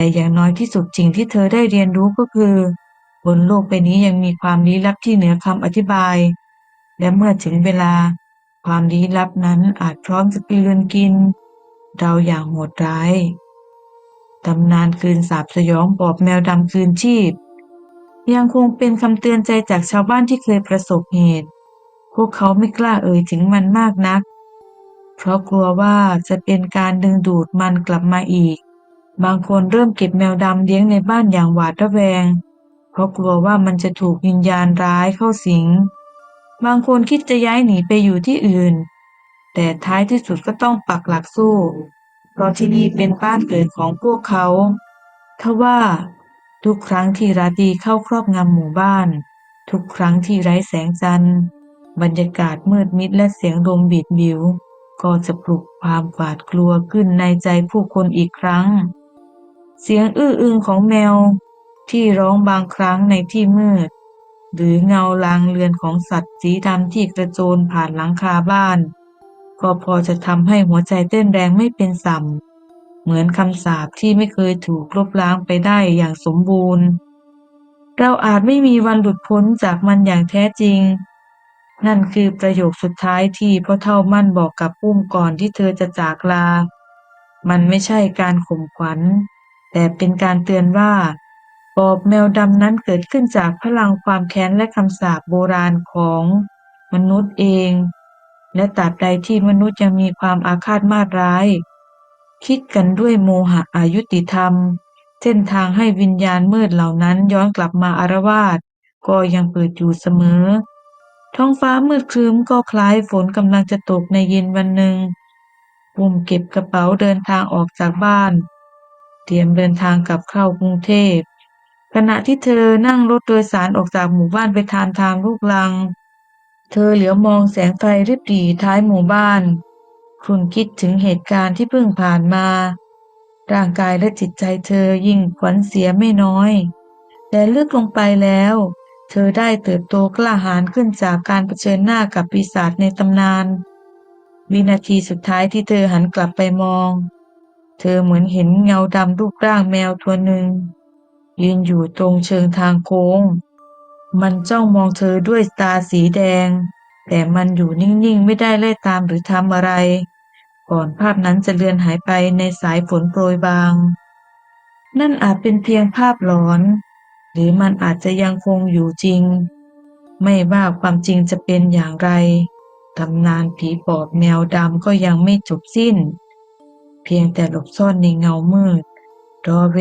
แต่อย่างน้อยที่สุดสิ่งที่เธอได้เรียนรู้ก็คือ บนโลกใบนี้ยังมีความลี้ลับที่เหนือคำอธิบาย และเมื่อถึงเวลา ความลี้ลับนั้นอาจพร้อมจะกลืนกิน เราอย่างโหดร้ายตำนานคืนสาบสยองปอบแมวดำคืนชีพ ยังคงเป็นคำเตือนใจจากชาวบ้านที่เคยประสบเหตุ พวกเขาไม่กล้าเอ่ยถึงมันมากนัก เพราะกลัวว่าจะเป็นการดึงดูดมันกลับมาอีก บางคนเริ่มเก็บแมวดำเลี้ยงในบ้านอย่างหวาดระแวง เพราะกลัวว่ามันจะถูกวิญญาณร้ายเข้าสิง บางคนคิดจะย้ายหนีไปอยู่ที่อื่น แต่ท้ายที่สุดก็ต้องปักหลักสู้ เพราะที่นี่เป็นบ้านเกิดของพวกเขาทว่า ทุกครั้งที่ราตรีเข้าครอบงำหมู่บ้าน ทุกครั้งที่ไร้แสงจันทร์ บรรยากาศมืดมิดและเสียงลมบีดบิว ก็จะปลุกความหวาดกลัวขึ้นในใจผู้คนอีกครั้ง เสียงอื้ออึงของแมวที่ร้องบางครั้งในที่มืด หรือเงาลางเรือนของสัตว์สีดำที่กระโจนผ่านหลังคาบ้าน ก็พอจะทำให้หัวใจเต้นแรงไม่เป็นสัมเหมือนคำสาปที่ไม่เคยถูกลบล้างไปได้อย่างสมบูรณ์ เราอาจไม่มีวันหลุดพ้นจากมันอย่างแท้จริง นั่นคือประโยคสุดท้ายที่พ่อเท่ามั่นบอกกับปุ้มก่อนที่เธอจะจากลา มันไม่ใช่การข่มขวัญ แต่เป็นการเตือนว่า ปอบแมวดำนั้นเกิดขึ้นจากพลังความแค้นและคำสาปโบราณของมนุษย์เอง และตราบใดที่มนุษย์ยังมีความอาฆาตมาตร้าย คิดกันด้วยโมหะอายุติธรรม เส้นทางให้วิญญาณมืดเหล่านั้นย้อนกลับมาอารวาสก็ยังเปิดอยู่เสมอ ท้องฟ้ามืดครึ้มก็คล้ายฝนกำลังจะตกในเย็นวันหนึ่งปุ่มเก็บกระเป๋าเดินทางออกจากบ้าน ตรียมเดินทางกลับเข้ากรุงเทพ ขณะที่เธอนั่งรถโดยสารออกจากหมู่บ้านไปทานทางลูกลัง เธอเหลียวมองแสงไฟริบหรี่ท้ายหมู่บ้าน คุณคิดถึงเหตุการณ์ที่เพิ่งผ่านมา ร่างกายและจิตใจเธอยิ่งขวัญเสียไม่น้อย แต่ลึกลงไปแล้ว เธอได้เติบโตกล้าหาญขึ้นจากการเผชิญหน้ากับปีศาจในตำนาน วินาทีสุดท้ายที่เธอหันกลับไปมอง เธอเหมือนเห็นเงาดำรูปร่างแมวตัวหนึ่งยืนอยู่ตรงเชิงทางโค้ง มันจ้องมองเธอด้วยตาสีแดง แต่มันอยู่นิ่งๆ ไม่ได้ไล่ตามหรือทำอะไร ก่อนภาพนั้นจะเลือนหายไปในสายฝนโปรยบาง นั่นอาจเป็นเพียงภาพหลอน หรือมันอาจจะยังคงอยู่จริง ไม่ว่าความจริงจะเป็นอย่างไรตำนานผีปอบแมวดำก็ยังไม่จบสิ้น พียงแต่หลบซ่อนในเงามืด รอเว